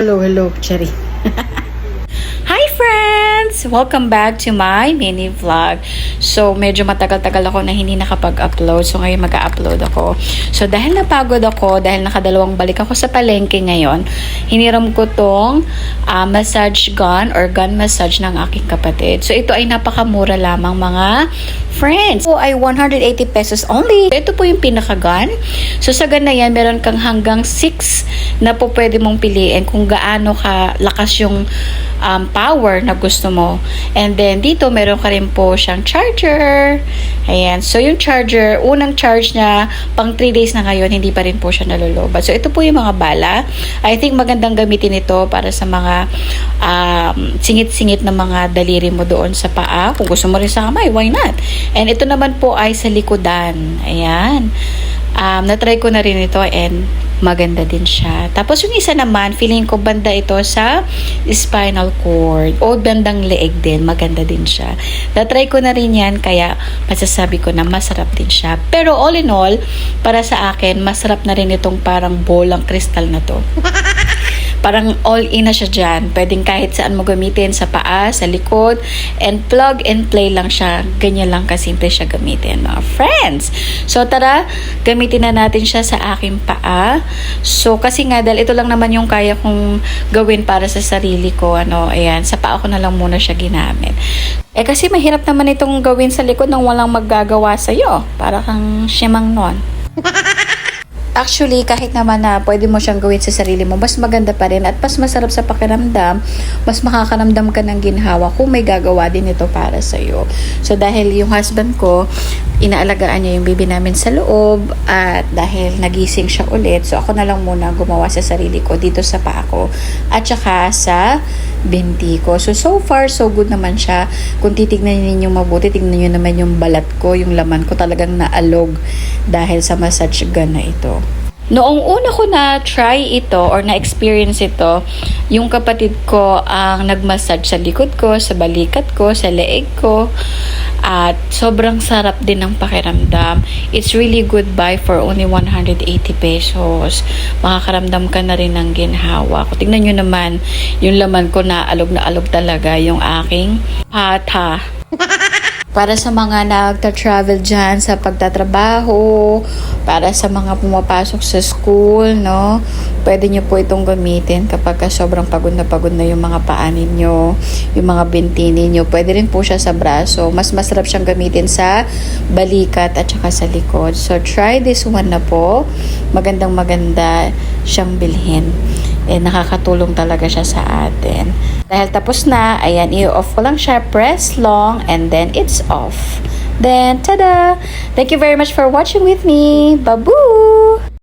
Hello, hello, Cherry. Friends! Welcome back to my mini vlog. So, medyo matagal-tagal ako na hindi nakapag-upload. So, ngayon mag-upload ako. So, dahil napagod ako, dahil nakadalawang balik ako sa palengke ngayon, hiniram ko tong ah, massage gun or gun massage ng aking kapatid. So, ito ay napakamura lamang mga friends. So, ay 180 pesos only. Ito po yung pinaka-gun. So, sa gun na yan, meron kang hanggang 6 na po pwede mong piliin kung gaano ka lakas yung um, power na gusto mo. And then, dito, meron ka rin po siyang charger. Ayan. So, yung charger, unang charge niya, pang 3 days na ngayon, hindi pa rin po siya nalolobat. So, ito po yung mga bala. I think magandang gamitin ito para sa mga um, singit-singit na mga daliri mo doon sa paa. Kung gusto mo rin sa kamay, why not? And ito naman po ay sa likodan. Ayan. Um, na-try ko na rin ito and maganda din siya. Tapos yung isa naman, feeling ko banda ito sa spinal cord o bandang leeg din. Maganda din siya. Na-try ko na rin yan kaya masasabi ko na masarap din siya. Pero all in all, para sa akin, masarap na rin itong parang bolang kristal na to. Parang all in na siya dyan. Pwedeng kahit saan mo gamitin, sa paa, sa likod, and plug and play lang siya. Ganyan lang kasimple siya gamitin, mga friends. So, tara, gamitin na natin siya sa aking paa. So, kasi nga, dahil ito lang naman yung kaya kong gawin para sa sarili ko, ano, ayan, sa paa ko na lang muna siya ginamit. Eh, kasi mahirap naman itong gawin sa likod nang walang maggagawa sa'yo. Para kang siyemang non. Actually, kahit naman na pwede mo siyang gawin sa sarili mo, mas maganda pa rin at mas masarap sa pakiramdam, mas makakaramdam ka ng ginhawa kung may gagawa din ito para sa iyo. So, dahil yung husband ko, inaalagaan niya yung baby namin sa loob at dahil nagising siya ulit, so ako na lang muna gumawa sa sarili ko dito sa paa ko at saka sa binti ko. So, so far, so good naman siya. Kung titignan ninyo mabuti, tignan niyo naman yung balat ko, yung laman ko talagang naalog dahil sa massage gun na ito. Noong una ko na try ito or na experience ito, yung kapatid ko ang nagmassage sa likod ko, sa balikat ko, sa leeg ko. At sobrang sarap din ng pakiramdam. It's really good buy for only 180 pesos. Makakaramdam ka na rin ng ginhawa. Kung tingnan nyo naman, yung laman ko na alog na alog talaga yung aking pata. Para sa mga nagta-travel dyan sa pagtatrabaho, para sa mga pumapasok sa school, no? Pwede nyo po itong gamitin kapag ka sobrang pagod na pagod na yung mga paa ninyo, yung mga binti ninyo. Pwede rin po siya sa braso. Mas masarap siyang gamitin sa balikat at saka sa likod. So, try this one na po. Magandang maganda siyang bilhin eh, nakakatulong talaga siya sa atin. Dahil tapos na, ayan, i-off ko lang siya, press long, and then it's off. Then, tada! Thank you very much for watching with me. Babu!